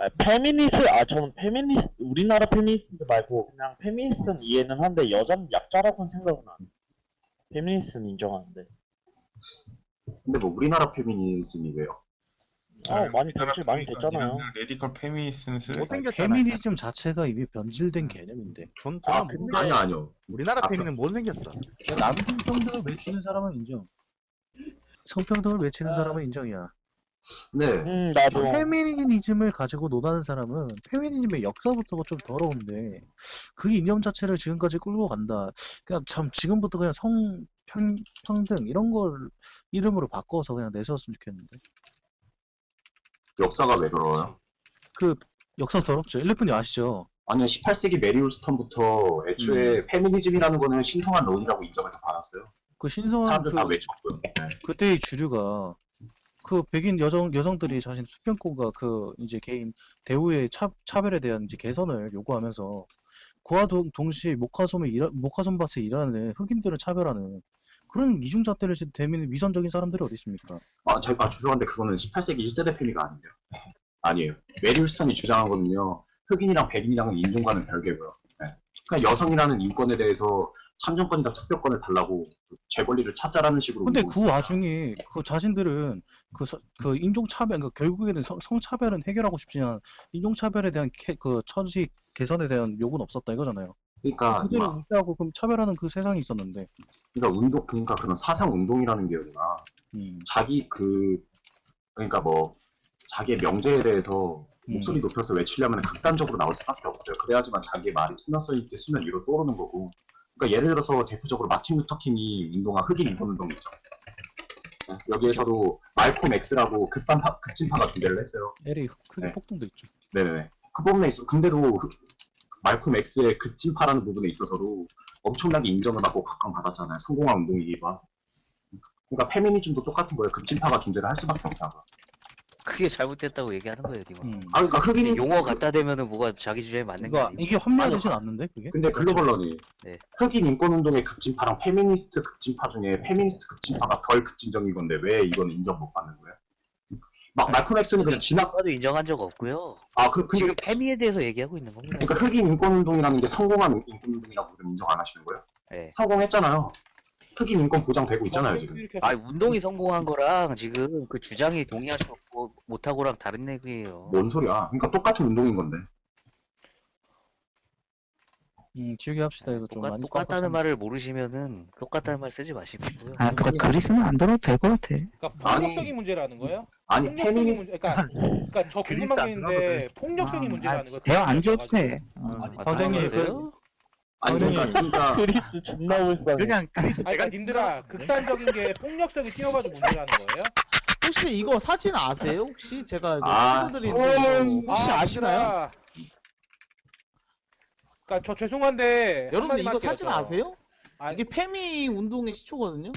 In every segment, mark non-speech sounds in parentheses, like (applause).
아, 페미니스트 아 저는 페미니스트 우리나라 페미니스트 말고 그냥 페미니스트는 이해는 한데 여자는 약자라고는 생각은 안 해. 페미니스트는 인정하는데. 근데 뭐 우리나라 페미니즘이 왜요? 아 많이 변질 많이 됐잖아요. 레디컬 페미니스트는 쓰 못생겼잖아. 페미니즘 자체가 이미 변질된 개념인데 전 아, 저는 근데- 못 아니요 아니요. 우리나라 아, 페미는 못생겼어. 남성 평등을 외치는 사람은 인정. 성평등을 외치는 사람은 인정이야. 네. 음 나도 페미니즘을 가지고 논하는 사람은 페미니즘의 역사부터가 좀 더러운데 그 이념 자체를 지금까지 끌고 간다. 그냥 참 지금부터 그냥 성평등 이런 걸 이름으로 바꿔서 그냥 내세웠으면 좋겠는데. 역사가 왜 그러요? 그 역사 더럽죠. 일레프님 아시죠? 아니요 18세기 메리 울스턴부터 애초에 페미니즘이라는 거는 신성한 론이라고 인정을 다 받았어요. 그 신성한 사람들 그 다 외쳤고요. 네. 그때의 주류가 그 백인 여성 여성들이 자신 수평권과 그 이제 개인 대우의 차, 차별에 대한 이제 개선을 요구하면서 그와 동, 동시에 목화솜에 일하, 목화솜밭에 일하는 흑인들을 차별하는 그런 이중잣 대를 대미는 위선적인 사람들이 어디 있습니까? 아, 저, 아 죄송한데 그거는 18세기 1세대 페미가 아닌데요. 아니에요. 메리 울스턴이 주장한 거는요. 흑인이랑 백인이랑은 인종과는 별개고요. 네. 그냥 여성이라는 인권에 대해서 참정권이나 투표권을 달라고 제 권리를 찾자라는 식으로 근데 그. 와중에 그 자신들은 그, 서- 그 인종차별, 그 결국에는 성, 성차별은 해결하고 싶지만 인종차별에 대한 캐, 그 처지 개선에 대한 요구는 없었다 이거잖아요. 그러니까 그대로 막- 무시하고 그럼 차별하는 그 세상이 있었는데. 그러니까 운동 그러니까 그런 사상 운동이라는 게 아니라 음. 자기 그 그러니까 뭐 자기의 명제에 대해서 음. 목소리 높여서 외치려면 극단적으로 나올 수밖에 없어요. 그래야지만 자기의 말이 투명성 있게 수면 위로 떠오르는 거고. 그러니까 예를 들어서 대표적으로 마틴 루터 킹이 운동한 흑인 인권 운동 있죠. 네, 여기에서도 말콤 X라고 극단파 극진파가 존재를 했어요. LA 크게 네. 폭동도 있죠. 네네네. 그 부분에 있어. 근데도 흑- 말콤 X의 극진파라는 부분에 있어서도 엄청나게 인정을 받고 각광받았잖아요. 성공한 운동이기가. 그러니까 페미니즘도 똑같은 거예요. 극진파가 존재를 할 수밖에 없다고. 그게 잘못됐다고 얘기하는 거예요, 니마. 음. 아, 그러니까 흑인 용어 갖다 대면은 뭐가 자기 주제에 맞는 게 이거 아니고. 이게 합리화되진 않는데 그게? 근데 글로벌런이 네. 흑인 인권운동의 극진파랑 페미니스트 극진파 중에 페미니스트 극진파가 덜 극진적인 건데 왜 이건 인정 못 받는 거예요? 막 말콤 X는 그냥 진압 나도 인정한 적 없고요. 아 그, 근데 지금 페미에 대해서 얘기하고 있는 겁니다. 그러니까 흑인 인권운동이라는 게 성공한 인권운동이라고 그럼 인정 안 하시는 거예요? 네. 성공했잖아요. 흑인 인권 보장되고 있잖아요 지금. 아, 운동이 성공한 거랑 지금 그 주장이 없고 못하고랑 다른 얘기예요. 뭔 소리야? 그러니까 똑같은 운동인 건데. 음 지우개 합시다 이거 좀 똑같, 많이 똑같다는 깜빡했네. 말을 모르시면은 똑같다는 말 쓰지 마시고요. 아, 그거 글 있으면 안 들어도 될 것 같아. 그러니까 아니. 폭력적인 문제라는 거예요? 아니 폭력성이 페미니스트 문제, 그러니까, 그러니까 저 그리스 궁금한 안게 있는데 폭력성이 아, 문제라는 거예요. 대화 안 줘도 돼. 어. 아, 방장님, 그랬어요? 아니 그러니까, 그러니까 크리스 존나 불쌍해. 그냥 그리스 아니, 그러니까 님들아 극단적인 게 폭력성이 뛰어가지고 문제라는 거예요? 혹시 이거 사진 아세요? 혹시 제가 이거 아, 친구들이 어, 혹시 아, 아시나요? 님들아. 그러니까 저 죄송한데 여러분 이거 사진 저. 아세요? 아, 이게 페미 운동의 시초거든요.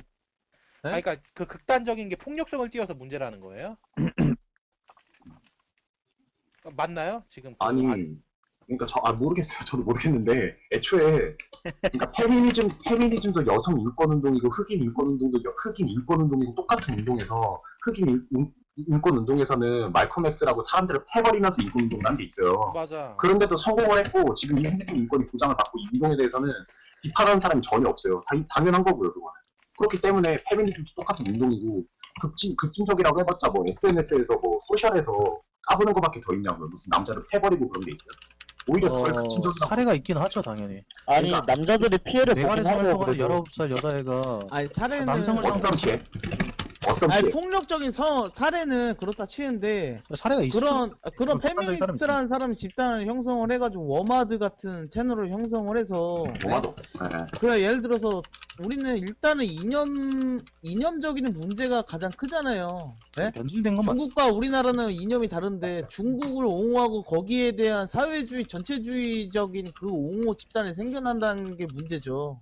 아니, 그러니까 그 극단적인 게 폭력성을 띄어서 문제라는 거예요? 어, (clears throat) 맞나요? 지금 그 아니 안- 그러니까 저 아 모르겠어요. 저도 모르겠는데 애초에 그러니까 페미니즘 페미니즘도 여성 인권 운동이고 흑인 인권 운동도 여- 흑인 인권 운동이고 똑같은 운동에서 흑인 인, 인- 인권 운동에서는 말콤 X라고 사람들을 패버리면서 인권 운동을 한 게 있어요. 맞아. 그런데도 성공을 했고 지금 이 흑인 인권이 보장을 받고 이 운동에 대해서는 비판하는 사람이 전혀 없어요. 당, 당연한 거고요, 그거는. 그렇기 때문에 페미니즘도 똑같은 운동이고 극진 극진적이라고 해봤자 뭐 SNS에서 뭐 소셜에서 까부는 것밖에 더 있냐고요. 무슨 남자를 패버리고 그런 게 있어요. 오히려 덜 어, 극진적이라고. 사례가 있긴 하죠 당연히. 아니 그러니까- 남자들이 피해를 보긴 내관에서 하죠. 활동하는 그래도. 19살 여자애가 아니 사례는 남성을 피해? 어떤 아니? 폭력적인 서, 사례는 그렇다 치는데 사례가 있을 그런 그런 극단적인 사람이 페미니스트라는 사람이 집단을 형성을 해가지고 워마드 같은 채널을 형성을 해서. 네. 그래 예를 들어서 우리는 일단은 이념 이념적인 문제가 가장 크잖아요. 네? 변질된 건 맞. 중국과 우리나라는 이념이 다른데 중국을 옹호하고 거기에 대한 사회주의 전체주의적인 그 옹호 집단이 생겨난다는 게 문제죠.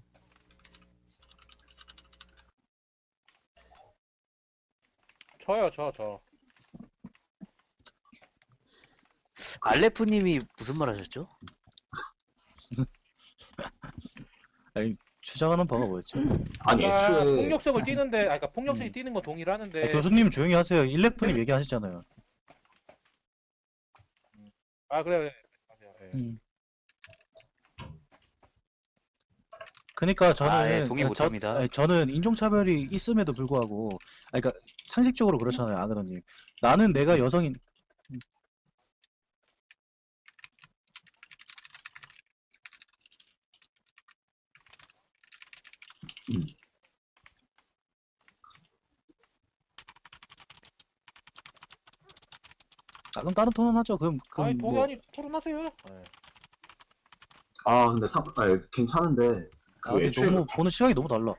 저요, 저, 저. 알레프님이 무슨 말 하셨죠? (laughs) 주장하는 바가 뭐였죠? 아니 그러니까 애초에 폭력성을 띠는데, 아, 그러니까 폭력성이 음. 띠는 건 동일하는데. 아, 교수님 조용히 하세요. 일렉프님 얘기하셨잖아요. 아 그래. 그래. 예. 음. 그러니까 저는 아, 예, 동의 저- 못합니다. 아니, 저는 인종차별이 있음에도 불구하고, 아, 그러니까 상식적으로 그렇잖아요, 아그너님. 나는 내가 여성인 아, 그럼 다른 토론 하죠. 그럼 그럼 아니 뭐 동의하니 토론하세요. 예. 아 근데 상, 아, 괜찮은데 아, 그 근데 애초에 너무 보는 시각이 너무 달라.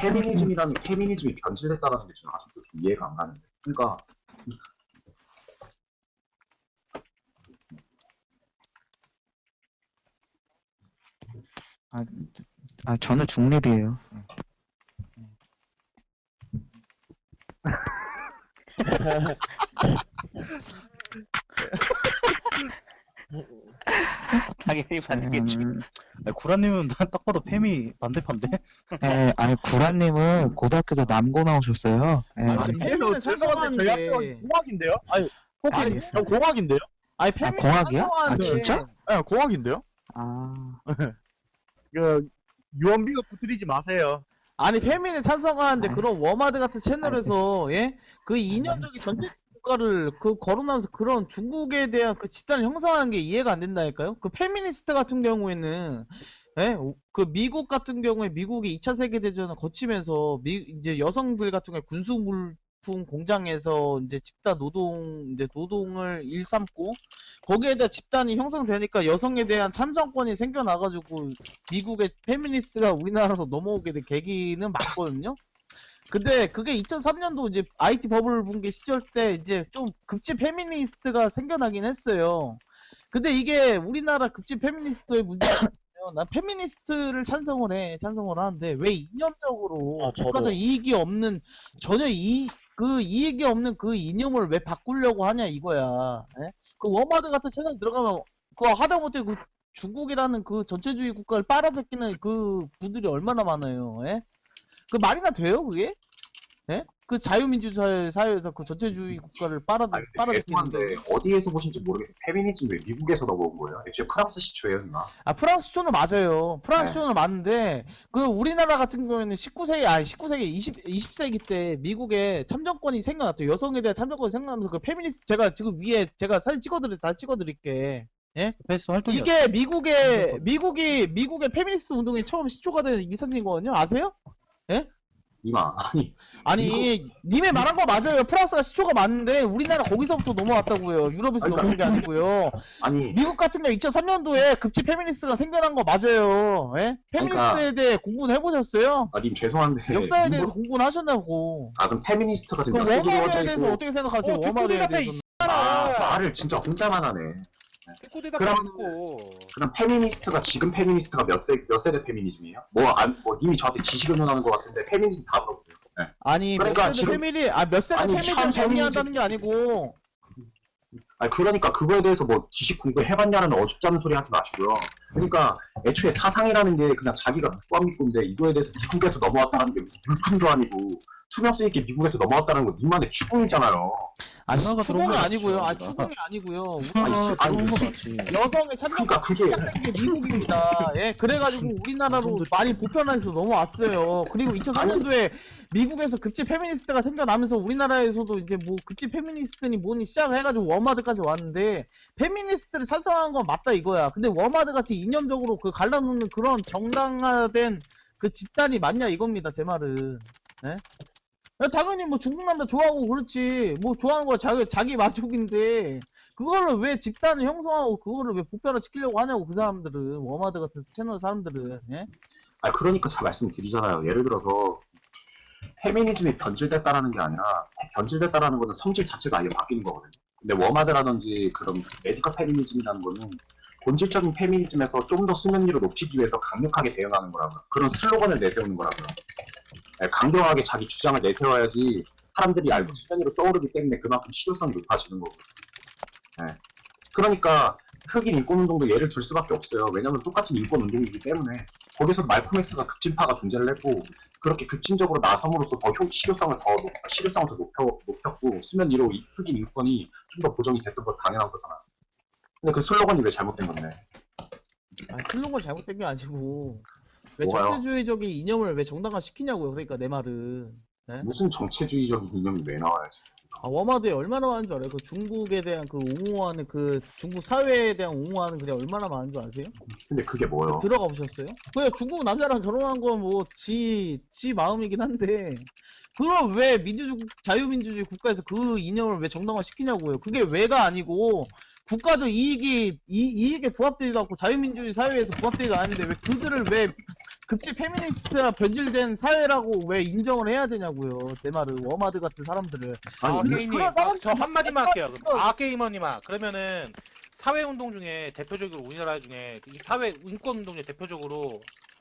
페미니즘이라는 페미니즘이 변질됐다라는 게 좀 이해가 안 가는데 그러니까 아, 저는 중립이에요. (laughs) 당연히 받겠죠. 음, 아니, 구라님은 (laughs) 딱 봐도 페미 반대판데. 예, 아니, 구라님은 고등학교 때 남고 나오셨어요. 예, 아니, 아니 죄송한데 저희 찬성하는데. 학교는 공학인데요? 아니 혹시 알겠습니다. 저 공학인데요? 아니 아, 페미니스트 공학이야? 아, 찬성하는데 진짜? 네 공학인데요? 아, (laughs) 그 유언비가 붙들이지 마세요. 아니 페미니 찬성하는데 아니. 그런 워마드 같은 채널에서 예? 그 이념적인 전체 국가를 그 거론하면서 그런 중국에 대한 그 집단을 형성하는 게 이해가 안 된다니까요? 그 페미니스트 같은 경우에는 예? 오- 그 미국 같은 경우에 미국이 2차 세계 대전을 거치면서 미 이제 여성들 같은 경우에 군수 물품 공장에서 이제 집단 노동 이제 노동을 일삼고 거기에 대한 집단이 형성되니까 여성에 대한 참정권이 생겨나가지고 미국의 페미니스트가 우리나라로 넘어오게 된 계기는 맞거든요. 근데 그게 2003년도 이제 IT 버블 붕괴 시절 때 이제 좀 급지 페미니스트가 생겨나긴 했어요. 근데 이게 우리나라 급지 페미니스트의 문제는 (coughs) 난 페미니스트를 찬성을 해, 찬성을 하는데 왜 이념적으로 아. 국가적 이익이 없는 전혀 이 그 이익이 없는 그 이념을 왜 바꾸려고 하냐 이거야. 예? 그 워마드 같은 채널 들어가면 그거 하다못해 그 중국이라는 그 전체주의 국가를 빨아들이는 그 분들이 얼마나 많아요. 예? 그 말이나 돼요, 그게? 예? 그 자유민주주의 사회에서 그 전체주의 국가를 빨아들, 아니 근데 빨아들이는데. 어디에서 보신지 모르겠는데 페미니즘 왜 미국에서 넘어온 거예요? 애초에 프랑스 시초예요 누나 아, 프랑스 쇼는 맞아요. 프랑스 네. 쇼는 맞는데, 그 우리나라 같은 경우에는 19세기, 아니, 19세기, 20, 20세기 때 미국에 참정권이 생겨났죠. 여성에 대한 참정권이 생겨나면서 그 페미니스트, 제가 지금 위에, 제가 사진 찍어드릴, 다 찍어드릴게. 활동이 이게 미국의, 미국이, 미국의 페미니스트 운동이 처음 시초가 된 이 사진이거든요. 아세요? 이마 아니 아니, 님의 말한 거 맞아요. 프랑스가 시초가 맞는데, 우리나라 거기서부터 넘어왔다고요. 유럽에서 아니, 넘어온 게 아니고요. 아니 미국 같은 경우 2003년도에 급지 페미니스트가 생겨난 거 맞아요. 예? 페미니스트에 그러니까 대해 공부는 해보셨어요? 아님 죄송한데 역사에 대해서 공부는 하셨냐고. 아 그럼 페미니스트가 그 지금 워마드에 들어져 대해서 있고 어떻게 생각하세요? 어, 워마드에 듣고 대답해, 대해서는. 아 말을 진짜 혼자만 하네 듣고 대답 그럼- 듣고. 그럼 페미니스트가 지금 페미니스트가 몇, 세, 몇 세대 페미니즘이에요? 뭐, 안, 뭐 님이 저한테 지식을 논하는 것 같은데 페미니즘 다 물어보세요 네. 아니 그러니까 몇 세대 지금- 페미니 아몇 세대 아니, 페미니즘 현 정리한다는 게 아니고 아니 그러니까 그거에 대해서 뭐 지식 공부해봤냐는 어줍잖은 소리 하지 마시고요 그러니까 애초에 사상이라는 게 그냥 자기가 안 믿고인데 이거에 대해서 미국에서 넘어왔다는 게 무슨 물품도 아니고 투명성 있게 미국에서 넘어왔다는 건 님만의 추궁이잖아요 아 문화가 추궁이 들어온 거 아니고요. 아 맞죠, 추궁이 아니고요. 아니, 아, 씨, 아니, 들어온 거 맞지. 여성의 참정 그러니까 그게 게 미국입니다. 예, 그래가지고 우리나라로 많이 보편화해서 넘어왔어요. 그리고 2003년도에 미국에서 급지 페미니스트가 생겨나면서 우리나라에서도 이제 뭐 급지 페미니스트니 뭐니 시작을 해가지고 워마드까지 왔는데 페미니스트를 찬성한 건 맞다 이거야. 근데 워마드 같이 이념적으로 그 갈라놓는 그런 정당화된 그 집단이 맞냐 이겁니다 제 말은. 예? 야, 당연히 뭐 중국 남자 좋아하고 그렇지 뭐 좋아하는 거 자기 자기 만족인데 그거를 왜 집단을 형성하고 그거를 왜 보편화 시키려고 하냐고 그 사람들은 워마드 같은 채널 사람들은 예? 아 그러니까 제가 말씀드리잖아요. 예를 들어서 페미니즘이 변질됐다라는 게 아니라 변질됐다라는 거는 성질 자체가 아예 바뀌는 거거든요. 근데 워마드라든지 그런 메디컬 페미니즘이라는 거는 본질적인 페미니즘에서 좀 더 수면 위로 높이기 위해서 강력하게 대응하는 거라고요. 그런 슬로건을 내세우는 거라고요. 네, 강경하게 자기 주장을 내세워야지 사람들이 알고 수면 위로 떠오르기 때문에 그만큼 실효성이 높아지는 거고. 네. 그러니까 흑인 인권운동도 예를 들 수밖에 없어요. 왜냐면 똑같은 인권운동이기 때문에 거기서 말콤 X가 급진파가 존재를 했고 그렇게 급진적으로 나섬으로써 더 효, 실효성을 더 높, 실효성을 더 높여, 높였고 수면 위로 이 흑인 인권이 좀 더 보정이 됐던 건 당연한 거잖아. 근데 그 슬로건이 왜 잘못된 건데? 아, 슬로건 잘못된 게 아니고 왜? 전체주의적인 이념을 왜 정당화 시키냐고요. 그러니까 내 말은. 무슨 정체주의적인 이념이 왜 나와야지? 아, 워마드에 얼마나 많은 줄 알아요? 그 중국에 대한 그 옹호하는 그 중국 사회에 대한 옹호하는 글이 얼마나 많은 줄 아세요? 근데 그게 뭐예요? 들어가 보셨어요? 그냥 중국 남자랑 결혼한 건 뭐 지 지 마음이긴 한데 그럼 왜 민주주의 자유민주주의 국가에서 그 이념을 왜 정당화 시키냐고요? 그게 왜가 아니고 국가적 이익이 이, 이익에 부합되지도 않고 자유민주주의 사회에서 부합되지도 않는데 왜 그들을 왜 급지 페미니스트와 변질된 사회라고 왜 인정을 해야 되냐고요? 내 말은 워마드 같은 사람들을 아니, 근데 아게이님, 그런 사람들 저 한마디만 할게요. 그럼 그런- 아게이머님아, 그러면은 사회운동 중에 대표적으로 우리나라 중에 이 사회 인권운동 중에 대표적으로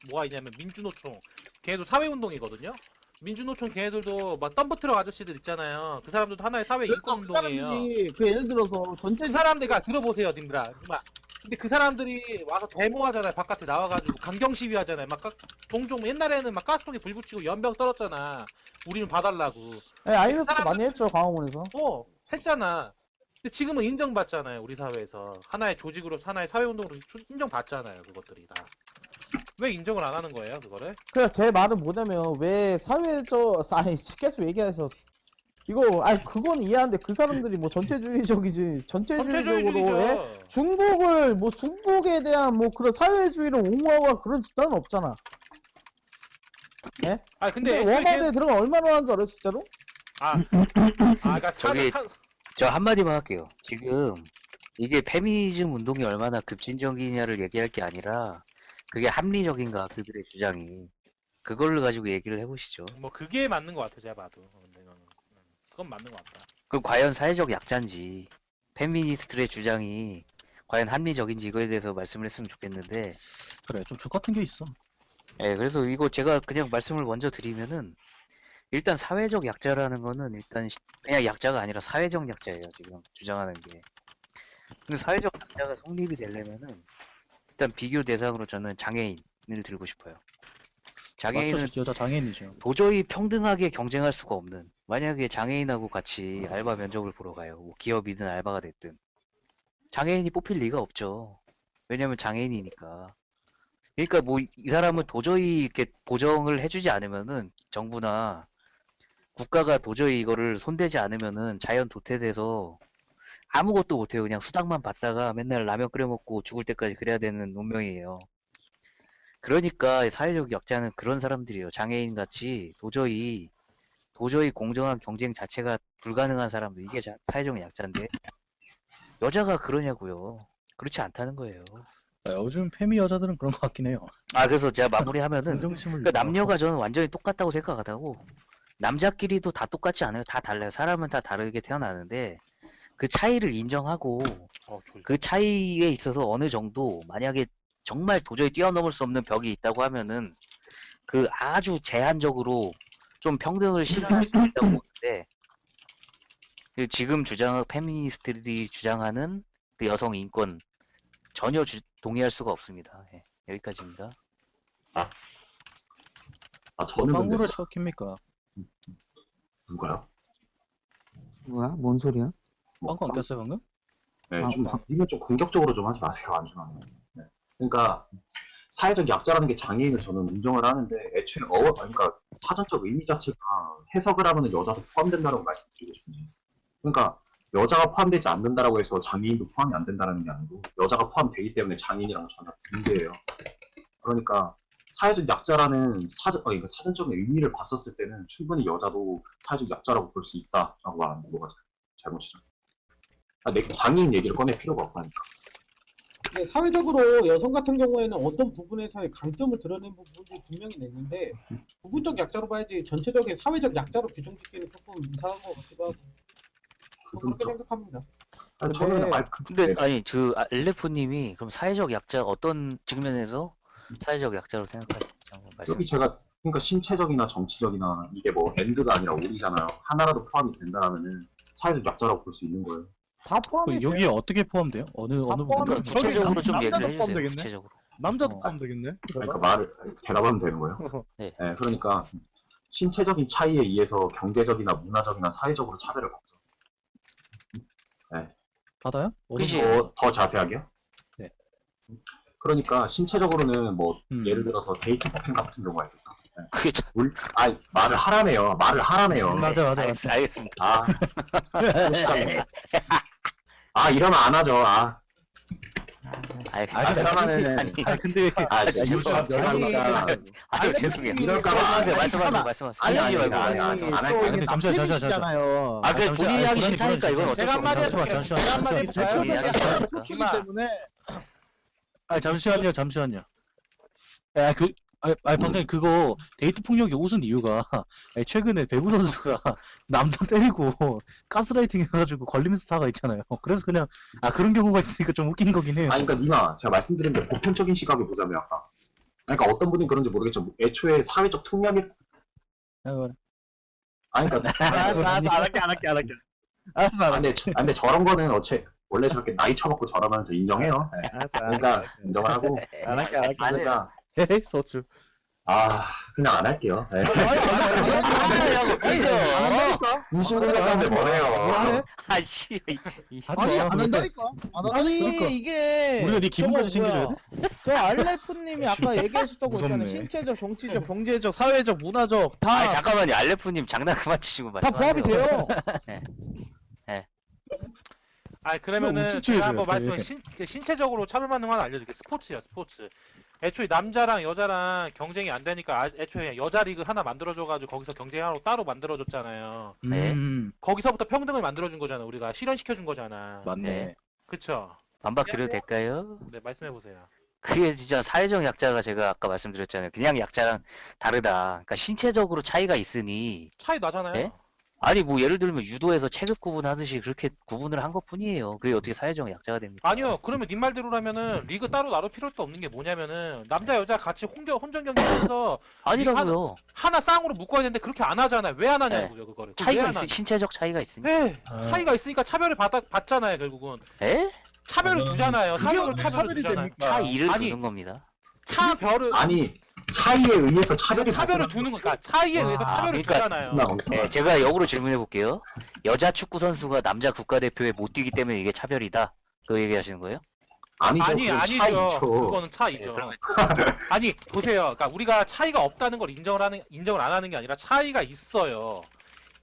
뭐가 있냐면 민주노총, 걔도 사회운동이거든요. 민주노총 걔네들도 막 덤프트럭 아저씨들 있잖아요. 그 사람들도 하나의 사회 그 인권운동이에요. 사람들이 그 예를 들어서 전체 그 사람들 가 들어보세요, 님들아. 막 근데 그 사람들이 와서 데모하잖아요. 바깥에 나와가지고 강경 시위하잖아요. 막 가- 종종 옛날에는 막 가스통에 불 붙이고 연병 떨었잖아. 우리는 봐달라고. 네, IMF도 사람들- 많이 했죠 광화문에서. 어, 했잖아. 근데 지금은 인정받잖아요, 우리 사회에서. 하나의 조직으로서, 하나의 사회운동으로 수- 인정받잖아요, 그것들이 다. 왜 인정을 안 하는 거예요, 그거를? 그래서 제 말은 뭐냐면 왜 사회적 아니 계속 얘기해서 이거 아니 그건 이해하는데 그 사람들이 뭐 전체주의적이지 전체주의적으로 전체주의죠. 중국을 뭐 중국에 대한 뭐 그런 사회주의를 옹호하고 그런 집단은 없잖아. 아, 근데 근데 애초에 워마드에 걔- 들어가 얼마나 하는 줄 알아요 진짜로? 아, 아, 그러니까 사, 저기- 사, 저 한마디만 할게요. 지금 이게 페미니즘 운동이 얼마나 급진적이냐를 얘기할 게 아니라 그게 합리적인가 그들의 주장이 그걸 가지고 얘기를 해보시죠. 뭐 그게 맞는 것 같아, 제가 봐도. 근데 그건 맞는 것 같다. 그 과연 사회적 약자인지 페미니스트의 주장이 과연 합리적인지 이거에 대해서 말씀을 했으면 좋겠는데 그래 좀 족 같은 게 있어. 예, 그래서 이거 제가 그냥 말씀을 먼저 드리면은 일단 사회적 약자라는 거는 일단 시- 그냥 약자가 아니라 사회적 약자예요, 지금 주장하는 게. 근데 사회적 약자가 성립이 되려면은 일단 비교 대상으로 저는 장애인을 들고 싶어요. 장애인은 맞죠 여자 장애인이죠. 도저히 평등하게 경쟁할 수가 없는 만약에 장애인하고 같이 알바 면접을 보러 가요. 뭐 기업이든 알바가 됐든 장애인이 뽑힐 리가 없죠. 왜냐면 장애인이니까. 그러니까 뭐 이 사람은 도저히 이렇게 보정을 해주지 않으면은 정부나 국가가 도저히 이거를 손대지 않으면은 자연 도태돼서 아무것도 못해요. 그냥 수당만 받다가 맨날 라면 끓여 먹고 죽을 때까지 그래야 되는 운명이에요. 그러니까 사회적 약자는 그런 사람들이에요. 장애인 같이 도저히 도저히 공정한 경쟁 자체가 불가능한 사람들 이게 자- 사회적 약자인데 여자가 그러냐고요. 그렇지 않다는 거예요. 아, 요즘 페미 여자들은 그런 것 같긴 해요. 아 그래서 제가 마무리하면은 동정심을 그러니까 남녀가 저는 완전히 똑같다고 생각하다고 남자끼리도 다 똑같지 않아요. 다 달라요. 사람은 다 다르게 태어나는데 그 차이를 인정하고 어, 졸- 그 차이에 있어서 어느 정도 만약에 정말 도저히 뛰어넘을 수 없는 벽이 있다고 하면은 그 아주 제한적으로 좀 평등을 실현할 수 있다고 보는데 그 지금 주장 페미니스트들이 주장하는 그 여성 인권 전혀 주- 동의할 수가 없습니다. 예, 여기까지입니다. 아 저는 근데 광고를 쳐 킵니까? 누가요? 뭐야? 뭔 소리야? 뭐, 광고 안 꼈어요 방금? 네, 아, 좀 님은 좀 공격적으로 좀 하지 마세요, 안준환. 네. 그러니까 사회적 약자라는 게 장애인을 저는 인정을 하는데 애초에 어, 그러니까 사전적 의미 자체가 해석을 하면 여자도 포함된다고 말씀드리고 싶네요. 그러니까 여자가 포함되지 않는다라고 해서 장애인도 포함이 안 된다는 게 아니고 여자가 포함되기 때문에 장애인이랑 전혀 문제예요. 그러니까 사회적 약자라는 사전, 어, 그러니까 사전적인 의미를 봤었을 때는 충분히 여자도 사회적 약자라고 볼 수 있다라고 말하는 게 뭐가 잘못이죠. 아, 내 장애인 얘기를 꺼낼 필요가 없다니까. 네, 사회적으로 여성 같은 경우에는 어떤 부분에서의 강점을 드러낸 부분이 분명히 있는데 부분적 약자로 봐야지 전체적인 사회적 약자로 규정짓기는 조금 이상한 것 같기도 하고 좀 그렇게 부분적. 생각합니다. 아니, 저는 근데- 말, 근데 네. 아니 저 아, 엘레프님이 그럼 사회적 약자 어떤 측면에서 사회적 약자로? 한번 말씀. 여기 제가 그러니까 신체적이나 정치적이나 이게 뭐 엔드가 아니라 올이잖아요. 하나라도 포함이 된다면은 사회적 약자라고 볼 수 있는 거예요. 다 포함이 그 여기에 어떻게 포함돼요? 어느 어느 다 부분? 그러니까 구체적으로 좀 얘기를 해주세요. 포함되겠네? 구체적으로. 남자도 어. 하면 되겠네. 그러니까 말을 대답하면 되는 거예요. (laughs) 네. 그러니까 신체적인 차이에 의해서 경제적이나 문화적이나 사회적으로 차별을 받죠. 받아요? 그치. 더, 더 자세하게요? 네. 그러니까 신체적으로는 뭐 음. 예를 들어서 데이트 폭행 같은 경우가 있겠죠. 그게 참 물, 아 말을 하라네요. 말을 하라네요. 맞아 맞아 알겠, 맞아. 알겠습니다. 아, 또 (laughs) 시작이네. 아 이러면 안 하죠. 아, 알겠, 아 그러면은 아니, 아 근데 아 진짜 죄송합니다. 아유 죄송해요. 이럴까봐. 말씀하세요, 말씀하세요, 말씀하세요. 아니, 아니. 안또 할게요. 이게 근데 잠시만요, 잠시만요, 남편이시잖아요. 아, 잠시만, 본인이 하기 싫다니까 이건 잠시만, 어쩔 수 없는 잠시만. 잠시만, 제가 한마디 잠시만, 해볼까요? 잠시만, 잠시만. 때문에 아 잠시만요 잠시만요. 야 그 아, 아 방금 그거 데이트 폭력이 웃은 이유가 아니, 최근에 배구 선수가 (laughs) 남자 때리고 가스라이팅 해가지고 걸리면서 사가 있잖아요. 그래서 그냥 아 그런 경우가 있으니까 좀 웃긴 거긴 해요. 아니 그러니까 니마 제가 말씀드린 게 보편적인 시각을 보자면 아까. 그러니까 어떤 분이 그런지 모르겠지만 애초에 사회적 통념이 아, 아니 그러니까 알았어 알았어 안 할게 안 할게 안 할게. 알았어 아, 알았어. 근데, 저- 아, 근데 저런 거는 어째 원래 저렇게 나이 처먹고 저러면 저 인정해요. 네. 알았어 그러니까 인정을 하고 안 할게 안 할게. 그러니까 에이 소주. 아 그냥 안 할게요. 네. 안 한다니까. 20분 갔는데 뭐래요? 아씨. 하지 아니 마. 안 한다니까. 안 아니. 이게 우리가 네 기분까지 저거 챙겨줘야 뭐야. 저 알레프님이 아까 얘기하셨던 거 있잖아요. 무섭네. 신체적, 정치적, 경제적, 사회적, 문화적 다아 잠깐만요. 알레프님 장난 그만 치시고 다 말씀하세요. 부합이 돼요. 아 그러면은 우쭈쭈 제가 한번 말씀을. 신, 그 신체적으로 차별받는 거 하나 알려드릴게요. 스포츠요, 스포츠. 애초에 남자랑 여자랑 경쟁이 안 되니까 아- 애초에 여자 리그 하나 만들어줘가지고 거기서 경쟁하러 따로 만들어줬잖아요. 네. 음, 거기서부터 평등을 만들어준 거잖아. 우리가 실현시켜준 거잖아. 맞네. 네. 그쵸? 반박 드려도 될까요? 네, 말씀해보세요. 그게 진짜 사회적 약자가 제가 아까 말씀드렸잖아요. 그냥 약자랑 다르다. 그러니까 신체적으로 차이가 있으니 차이 나잖아요. 네? 아니 뭐 예를 들면 유도에서 체급 구분하듯이 그렇게 구분을 한 것뿐이에요. 그게 어떻게 사회적 약자가 됩니까? 아니요. 그러면 님 말대로라면은 리그 따로 나눌 필요도 없는 게 뭐냐면은 남자 여자 같이 혼전 혼전 경기하면서 (laughs) 아니라고요. 하나 쌍으로 묶어야 되는데 그렇게 안 하잖아요. 왜 안 하냐고요, 그거를. 그걸 왜 차이가 안 있. 신체적 차이가 있으니. 네, 차이가 있으니까 차별을 받, 받잖아요, 결국은. 에? 차별을 두잖아요. 사회적으로 차별을 차별이 두잖아요. 됩니까? 차이를 아니, 두는 겁니다. 차별을 아니 차이에 의해서 차별이 차별을 두는 거니까 차이에 의해서 와, 차별을 그러니까 두잖아요. 나. 네, 제가 역으로 질문해 볼게요. 여자 축구 선수가 남자 국가대표에 못 뛰기 때문에 이게 차별이다. 그 얘기하시는 거예요? 아니죠. 아니 그건 아니죠. 차이죠. 그거는 차이죠. (laughs) 아니 보세요. 그러니까 우리가 차이가 없다는 걸 인정을 하는 인정을 안 하는 게 아니라 차이가 있어요.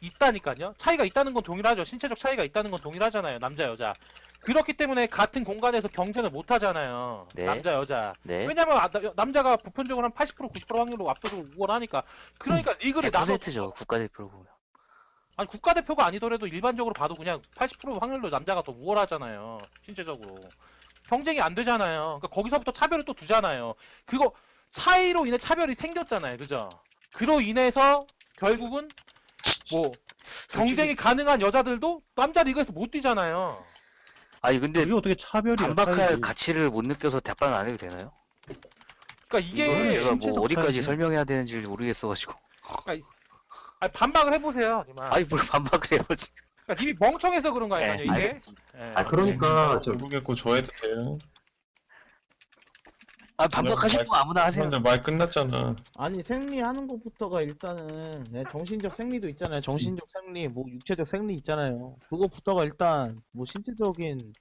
있다니까요. 차이가 있다는 건 동일하죠. 신체적 차이가 있다는 건 동일하잖아요. 남자 여자. 그렇기 때문에 같은 공간에서 경쟁을 못 하잖아요. 네. 남자 여자. 네. 왜냐면 아, 나- 남자가 보편적으로 한 80% 90% 확률로 압도적으로 우월하니까. 그러니까 리그를 나눠 100%죠. 국가대표로 보면. 아니 국가대표가 아니더라도 일반적으로 봐도 그냥 80% 확률로 남자가 더 우월하잖아요. 신체적으로. 경쟁이 안 되잖아요. 그러니까 거기서부터 차별을 또 두잖아요. 그거 차이로 인해 차별이 생겼잖아요. 그죠? 그로 인해서 결국은 뭐 경쟁이 가능한 여자들도 남자 리그에서 못 뛰잖아요. 아니 근데 그게 어떻게 차별이야? 반박할 차이지. 가치를 못 느껴서 답변 안 해도 되나요? 그러니까 이게 제가 뭐 신체적 어디까지 차이지. 설명해야 되는지 모르겠어가지고. 아니, 반박을 해보세요. 이만. 아니 뭘 반박을 해요 지금. 그러니까 님이 멍청해서 그런 거 아니에요. 네, 이게. 알겠습니다. 예. 아 그러니까 저 모르겠고 저 해도 돼요? 아 반박하실 거 아무나 하세요. 근데 말 끝났잖아. 아니 생리하는 것부터가 일단은 네, 정신적 생리도 있잖아요. 정신적 생리, 뭐 육체적 생리 있잖아요. 그거부터가 일단 뭐 신체적인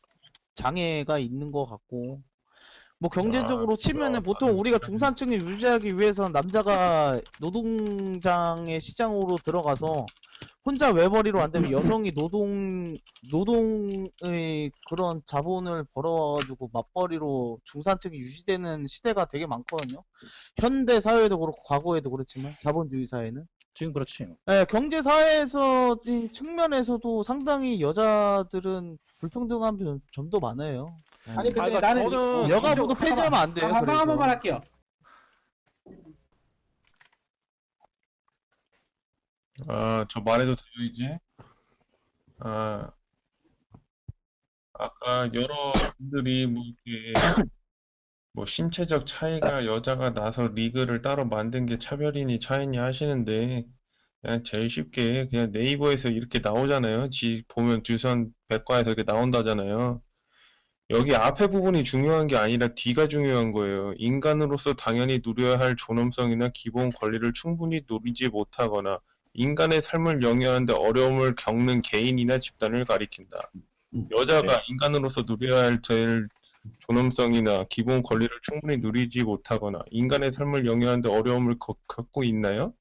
장애가 있는 것 같고 뭐 경제적으로 아, 치면은 그럼 보통 우리가 중산층을 유지하기 위해서는 남자가 노동장의 시장으로 들어가서 혼자 외벌이로 안 되면 여성이 노동 노동의 그런 자본을 벌어가지고 맞벌이로 중산층이 유지되는 시대가 되게 많거든요. 현대 사회도 그렇고 과거에도 그렇지만 자본주의 사회는 지금 그렇지. 예, 경제 사회에서 측면에서도 상당히 여자들은 불평등한 점- 점도 많아요. 예. 아니 근데 그러니까 나는 저는 여가부도 폐지하면 안 돼요. 한, 한. 번만 할게요. 아, 저 말해도 돼요, 이제? 아, 아까 여러 분들이 뭐 이렇게 (coughs) 뭐 신체적 차이가 여자가 나서 리그를 따로 만든 게 차별이니 차이니 하시는데 그냥 제일 쉽게 그냥 네이버에서 이렇게 나오잖아요. 지 보면 주선 백과에서 이렇게 나온다잖아요. 여기 앞에 부분이 중요한 게 아니라 뒤가 중요한 거예요. 인간으로서 당연히 누려야 할 존엄성이나 기본 권리를 충분히 누리지 못하거나 인간의 삶을 영위하는데 어려움을 겪는 개인이나 집단을 가리킨다. 여자가 인간으로서 누려야 할 될 존엄성이나 기본 권리를 충분히 누리지 못하거나 인간의 삶을 영위하는데 어려움을 겪- 겪고 있나요?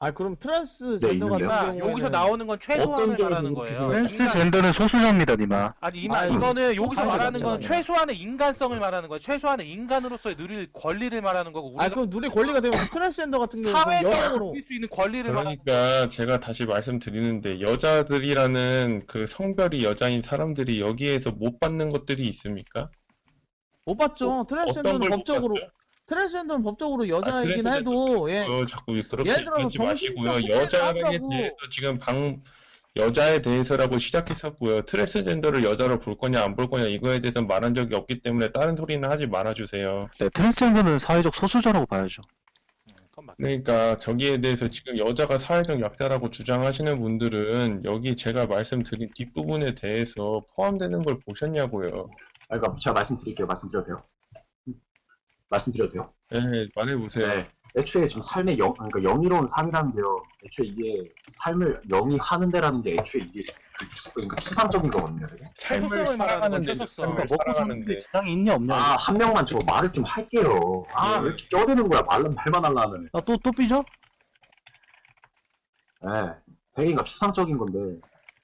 아 그럼 트랜스젠더 같은 있는데요? 그러니까 경우에는 여기서 나오는 건 최소한을 말하는 거예요. 그렇게 트랜스젠더는 소수자입니다, 니마. 아니 이마 아니, 이거는 여기서 사회적 말하는 건 약자가 최소한의 인간성을 말하는 거예요. 최소한의 인간으로서의 누릴 권리를 말하는 거고 아 우리가 그럼 눈의 권리가 되면 트랜스젠더 같은 경우는 사회적으로 여성으로 누릴 수 있는 권리를 말하는 그러니까 제가 다시 말씀드리는데 여자들이라는 그 성별이 여자인 사람들이 여기에서 못 받는 것들이 있습니까? 못 봤죠. 어떤 트랜스젠더는 걸못 법적으로 봤어요? 트랜스젠더는 법적으로 여자이긴 트랜스젠더 해도 예. 어, 자꾸 그렇게 예를 들어서 얘기하지 마시고요. 정신과 여자에 소외를 대해서 지금 방 여자에 대해서라고 시작했었고요. 트랜스젠더를 여자로 볼 거냐 안 볼 거냐 이거에 대해서 말한 적이 없기 때문에 다른 소리는 하지 말아주세요. 네, 트랜스젠더는 사회적 소수자라고 봐야죠. 그건 맞- 그러니까 저기에 대해서 지금 여자가 사회적 약자라고 주장하시는 분들은 여기 제가 말씀드린 뒷부분에 대해서 포함되는 걸 보셨냐고요. 아, 그러니까 제가 말씀드릴게요. 말씀드려도 돼요? 말씀드려도 돼요? 네, 말해보세요. 네. 애초에 지금 삶의 영, 그러니까 영이로운 삶이라는데요. 애초에 이게 삶을 영위하는 데라는 게 애초에 이게 그, 추- 그러니까 추상적인 거거든요. 되게. 삶을 최소성을 말하는 살아가는데 건 최소성. 삶을 먹고 사는데 살아가는데 지장이 있냐 없냐. 아, 한 명만 저 말을 좀 할게요. 아, 왜 이렇게 껴드는 거야? 말, 말만 하려면. 아, 또, 또 삐져? 네. 되게 그러니까 추상적인 건데.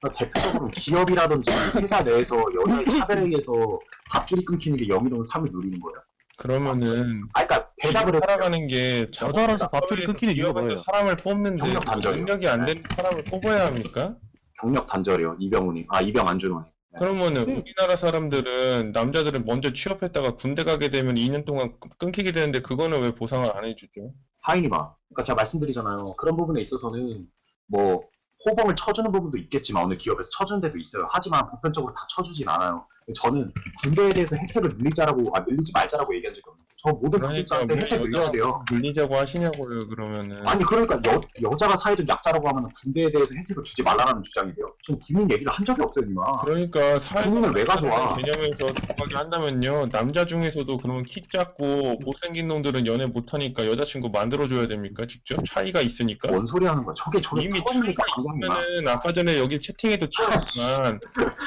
그러니까 대표적으로 기업이라든지 회사 내에서 여자의 차별에 의해서 밥줄이 끊기는 게 영이로운 삶을 누리는 거예요. 그러면은 아, 그러니까 대답을. 살아가는 게 여자라서 밥줄이 끊기는 이유가 뭐예요? 사람을 뽑는데 경력 단절이요. 능력이 안 되는 사람을 뽑아야 합니까? 경력 단절이요. 이병훈이. 아, 이병 안준호이. 그러면은 네. 우리나라 사람들은 남자들은 먼저 취업했다가 군대 가게 되면 2년 동안 끊기게 되는데 그거는 왜 보상을 안 해주죠? 하이니마. 그러니까 제가 말씀드리잖아요. 그런 부분에 있어서는 뭐 호봉을 쳐주는 부분도 있겠지만 어느 기업에서 쳐주는 데도 있어요. 하지만 보편적으로 다 쳐주진 않아요. 저는 군대에 대해서 혜택을 늘리자라고 아 늘리지 말자라고 얘기한 적이 없는데 저 모든 그러니까 구독자한테 왜 혜택 늘려야 돼요. 물리자고 하시냐고요 그러면은 아니 그러니까 여, 여자가 사회적 약자라고 하면 군대에 대해서 혜택을 주지 말라는 주장이 돼요. 지금 군인 얘기를 한 적이 없어요, 니마. 그러니까 군인을 왜 가져와? 개념에서 들어가게 한다면요 남자 중에서도 그러면 키 작고 못생긴 놈들은 연애 못하니까 여자친구 만들어줘야 됩니까 직접 차이가 있으니까 뭔 소리 하는 거야? 저게 저게 이미 차이가. 있으면은 아까 전에 여기 채팅에도 (laughs) 치셨지만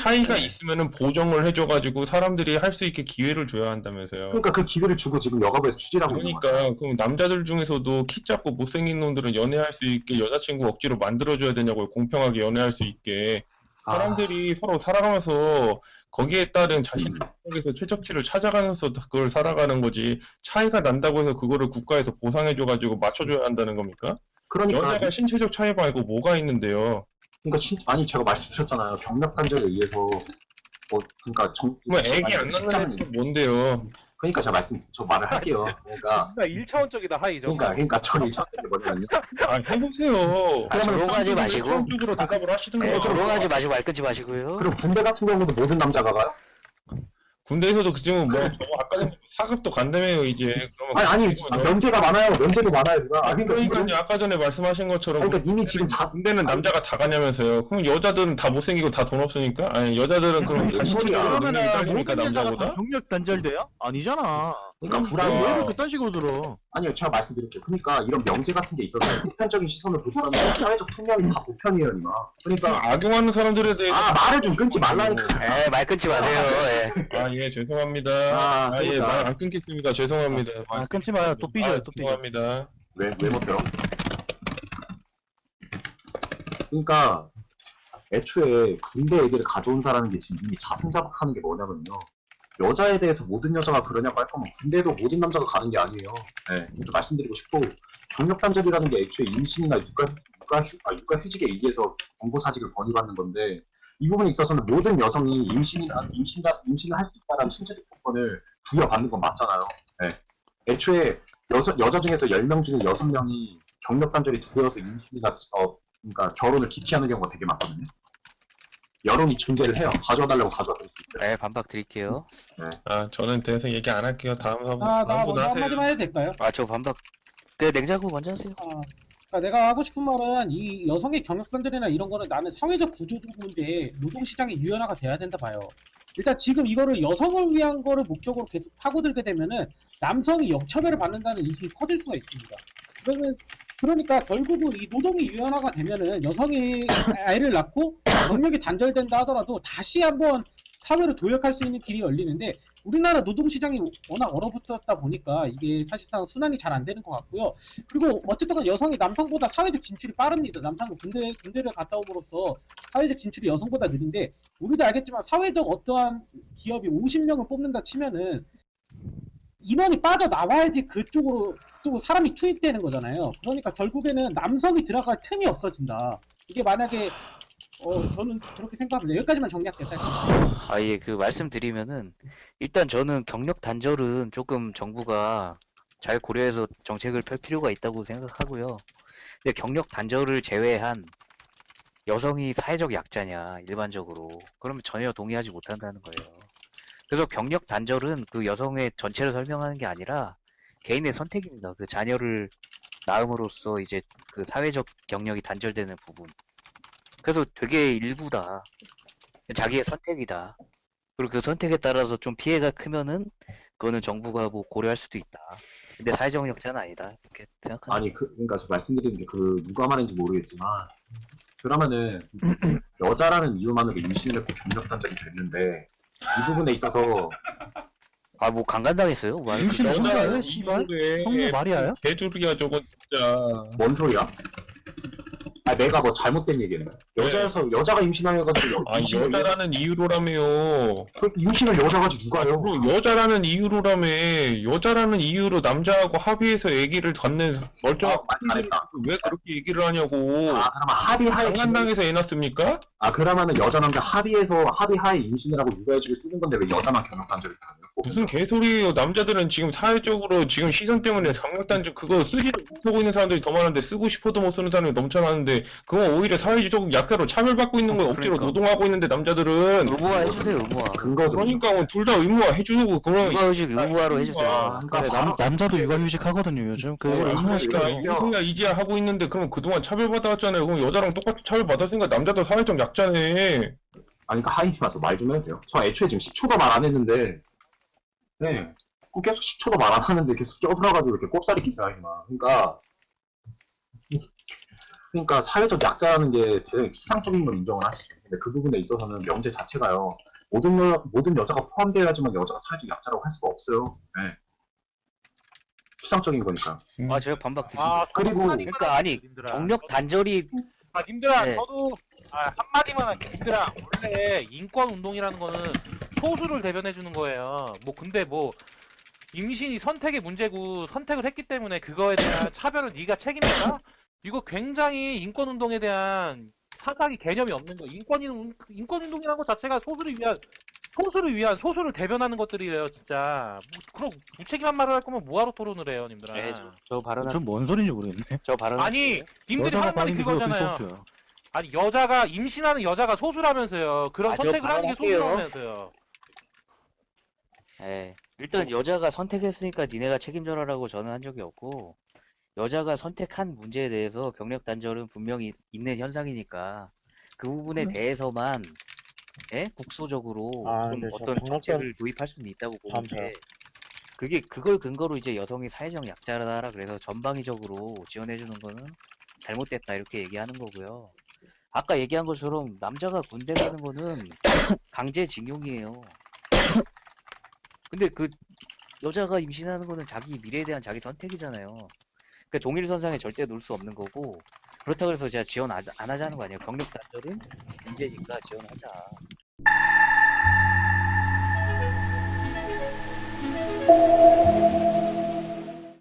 차이가 있으면은 보정을 해줘가지고 사람들이 할 수 있게 기회를 줘야 한다면서요. 그러니까 그 기회를 주고 지금 여가부에서 추진하고 있는 거야. 그러니까 그럼 남자들 중에서도 키 작고 못생긴 놈들은 연애할 수 있게 여자친구 억지로 만들어줘야 되냐고요. 공평하게 연애할 수 있게. 아. 사람들이 서로 살아가면서 거기에 따른 자신의 속에서 최적치를 찾아가면서 그걸 살아가는 거지. 차이가 난다고 해서 그거를 국가에서 보상해줘가지고 맞춰줘야 한다는 겁니까? 그러니까 여자가 신체적 차이 말고 뭐가 있는데요? 그러니까 신, 아니 제가 말씀드렸잖아요. 경력 단절에 의해서 뭐 그러니까 정 그럼 애기 안 낳는 애는 뭔데요? 그러니까 제가 말씀 저 말을 할게요. 그러니까 그러니까 1차원적이다 하이죠. 그러니까 그러니까 저는 이차게 뭐냐면요. 아 해보세요. 아, 조롱하지 마시고. 쪽으로 대답을 하시든 네, 거죠. 조롱하지 마시고 말 끊지 마시고요. 그럼 군대 같은 경우도 모든 남자가 가요? 군대에서도 그지금 뭐 저거 아까 전에 사급도 간다며요 이제. 그러면 아니 아니 그거죠. 면제가 많아요. 면제도 많아요. 누가. 아 그러니까 그러니까요 이거는- 아까 전에 말씀하신 것처럼 아니, 그러니까 이미 지금 자 군대는 남자가 다 가냐면서요. 그럼 여자들은 다 못생기고 다 돈 없으니까? 아니 여자들은 그럼 다 신체적으로 소리야. 그러면은 모든 여자가 다 남자보다? 경력 단절돼요? 아니잖아. 그러니까 왜 불안해요. 이렇게 딴 식으로 들어? 아니요, 제가 말씀드릴게요. 그러니까 이런 명제 같은 게 있어서 (laughs) 보편적인 시선을 보자면 사회적 통념이 다 보편이에요, 이마. 그러니까 악용하는 사람들에 대해서 아 말을 좀 끊지 말라니까. 에, 말 끊지 마세요. 예. 아 예 죄송합니다. 아, 아 예 그러니까. 말 안 끊겠습니다. 죄송합니다. 아, 끊지 마요. 또 삐져요, 아, 또 삐져. 죄송합니다. 왜, 왜 못해요? 그러니까 애초에 군대 얘기를 가져온다라는 게 지금 이미 자승자박하는 게 뭐냐면요. 여자에 대해서 모든 여자가 그러냐고 할 거면 군대도 모든 남자가 가는 게 아니에요. 네, 이렇게 말씀드리고 싶고 경력 단절이라는 게 애초에 임신이나 육아 육아 휴 아, 육아 휴직에 의해서 권고사직을 권유받는 건데 이 부분에 있어서는 모든 여성이 임신이나 임신다 임신을 할 수 있다는 신체적 조건을 부여받는 건 맞잖아요. 네. 애초에 여자 여자 중에서 10명 중에 6명이 경력 단절이 두려워서 임신이나 어 그러니까 결혼을 기피하는 경우가 되게 많거든요. 여론이 존재를 해요. 가져와달라고 가져와줄 수 있어요. 네, 반박 드릴게요. 아 저는 더 이상 얘기 안 할게요. 다음 사람 아, 나 다음 분 먼저 하세요. 한마디만 해도 될까요? 아, 저 반박. 그 냉장고 먼저 하세요. 아, 그러니까 내가 하고 싶은 말은 이 여성의 경력단절이나 이런 거는 나는 사회적 구조적 문제, 노동시장의 유연화가 돼야 된다 봐요. 일단 지금 이거를 여성을 위한 거를 목적으로 계속 파고들게 되면은 남성이 역차별을 받는다는 인식이 커질 수가 있습니다. 그러면 그러니까 결국은 이 노동이 유연화가 되면은 여성이 아이를 낳고 경력이 단절된다 하더라도 다시 한번 사회로 도약할 수 있는 길이 열리는데 우리나라 노동시장이 워낙 얼어붙었다 보니까 이게 사실상 순환이 잘 안 되는 것 같고요. 그리고 어쨌든 간 여성이 남성보다 사회적 진출이 빠릅니다. 남성은 군대, 군대를 갔다 옴으로써 사회적 진출이 여성보다 느린데 우리도 알겠지만 사회적 어떠한 기업이 50명을 뽑는다 치면은 인원이 빠져나와야지 그쪽으로 또 사람이 투입되는 거잖아요. 그러니까 결국에는 남성이 들어갈 틈이 없어진다. 이게 만약에 어 저는 그렇게 생각합니다. 여기까지만 정리할게요. 아예 그 말씀드리면은 일단 저는 경력 단절은 조금 정부가 잘 고려해서 정책을 펼 필요가 있다고 생각하고요. 근데 경력 단절을 제외한 여성이 사회적 약자냐 일반적으로 그러면 전혀 동의하지 못한다는 거예요. 그래서 경력 단절은 그 여성의 전체를 설명하는 게 아니라 개인의 선택입니다. 그 자녀를 낳음으로써 이제 그 사회적 경력이 단절되는 부분. 그래서 되게 일부다. 자기의 선택이다. 그리고 그 선택에 따라서 좀 피해가 크면은 그거는 정부가 뭐 고려할 수도 있다. 근데 사회적 역자는 아니다. 이렇게 생각합니다. 아니 그 그러니까 저 말씀드리는 게그 누가 말인지 모르겠지만 그러면은 (clears throat) 여자라는 이유만으로 임신을 했고 경력 단절이 됐는데 이 부분에 있어서 아 뭐 강간당했어요? 뭐 임신 성사야 아니에요? 씨발 그래. 성모 말이야? 개둘이야 저거 진짜. 뭔 소리야? 아 내가 뭐 잘못된 얘기했나? 여자여서 여자가 임신하여가지고 여- 아 임신을 여자라는 이유로라며. 그 임신을 여자가 누가 해요? 그럼 여자라는 이유로라며. 여자라는 이유로 남자하고 합의해서 아기를 갖는 멀쩡한 아, 잘했다. 왜 그렇게 얘기를 하냐고. 자 그러면 합의하에 강간당해서 애 낳습니까? 아 그러면은 여자 남자 합의해서 합의하에 임신을 하고 육아해주기 쓰는 건데 왜 여자만 경력 단절이 타요? 무슨 개소리예요. 남자들은 지금 사회적으로 지금 시선 때문에 강력단지 그거 쓰지도 못하고 있는 사람들이 더 많은데 쓰고 싶어도 못 쓰는 사람이 넘쳐나는데 그건 오히려 사회적 약자로 차별받고 있는 거예요. 억지로 그러니까. 노동하고 있는데 남자들은 의무화 해주세요. 의무화. 근거 좀 그러니까 둘 다 의무화 해주고 그런 육아휴직 의무화로 해주세요. 그러니까 남, 바로- 남자도 육아휴직 하거든요 요즘 그걸 그러니까 의무화시켜요 이승야 이지야 하고 있는데 그럼 그동안 차별받아왔잖아요. 그럼 여자랑 똑같이 차별받았으니까 남자도 사회적 약자네. 아니 그러니까 하이님 맞아 말좀 해도 돼요? 저 애초에 지금 10초도 말 안 했는데 네 꼭 계속 10초도 말 안 하는데 계속 껴들어가지고 이렇게 꼽사리 기사하기만 그러니까 그러니까 사회적 약자라는 게 대단히 피상적인 걸 인정을 하시죠 근데 그 부분에 있어서는 명제 자체가요 모든 여, 모든 여자가 포함되어야지만 여자가 사회적 약자라고 할 수가 없어요 네. 피상적인 거니까 아 제가 반박 드립니다. 아, 그리고- 그러니까 아니 님들아. 경력 단절이 아, 님들아, 네. 저도 아, 한마디만 할게요. 님들아, 원래 인권 운동이라는 거는 소수를 대변해 주는 거예요. 뭐 근데 뭐 임신이 선택의 문제고 선택을 했기 때문에 그거에 대한 차별을 (laughs) 네가 책임져라? 이거 굉장히 인권 운동에 대한 사각이 개념이 없는 거. 인권 인권 운동이라는 것 자체가 소수를 위한 소수를 위한 소수를 대변하는 것들이에요, 진짜. 뭐, 그럼 무책임한 말을 할 거면 뭐하러 토론을 해요, 님들아. 네, 저, 저 발언 좀뭔 소린지 모르겠네 저 발언 아니, 님들이 하는 말이 그거잖아요. 소수야 아니 여자가 임신하는 여자가 소수라면서요. 그런 아, 저 선택을 하는 게 발언할게요. 소수라면서요. 예. 일단 여자가 선택했으니까 니네가 책임져라라고 저는 한 적이 없고 여자가 선택한 문제에 대해서 경력 단절은 분명히 있는 현상이니까 그 부분에 대해서만 예? 국소적으로 아, 좀 근데 저 어떤 경력 정책을 도입할 수는 있다고 보는데 그게 그걸 근거로 이제 여성이 사회적 약자라 그래서 전방위적으로 지원해 주는 거는 잘못됐다 이렇게 얘기하는 거고요. 아까 얘기한 것처럼 남자가 군대 가는 거는 (coughs) 강제징용이에요. 근데 그 여자가 임신하는 거는 자기 미래에 대한 자기 선택이잖아요. 그 동일 선상에 절대 놓을 수 없는 거고 그렇다고 해서 제가 지원 안, 안 하자는 거 아니에요. 경력 단절은 문제니까 지원하자.